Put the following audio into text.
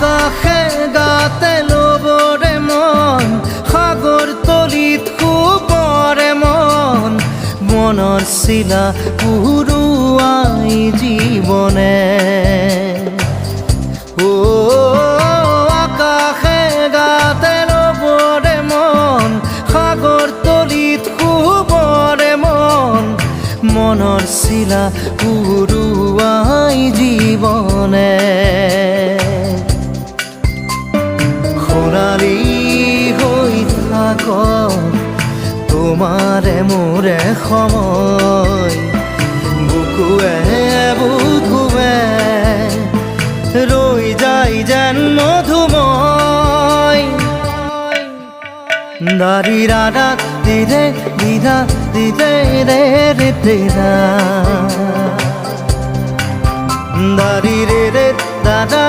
আকাশে গাতে ল'বৰে মন সাগৰ তলিত শুবৰে মন। মনৰ চিলা পুৰুৱাই জীৱনে ও আকাশে গাতে ল'বৰে মন সাগৰ তলিত শুবৰে মন। মনৰ চিলা পুৰুৱাই সোণালী হৈ থাক। তোমাৰে মোৰে সময় বুকুৱে বুকুৱে ৰৈ যায় যেন মধুময়। দাৰি ৰাধা দিদে দিদা দিদে ৰে ৰে দিদা দাৰি ৰে ৰে দাদা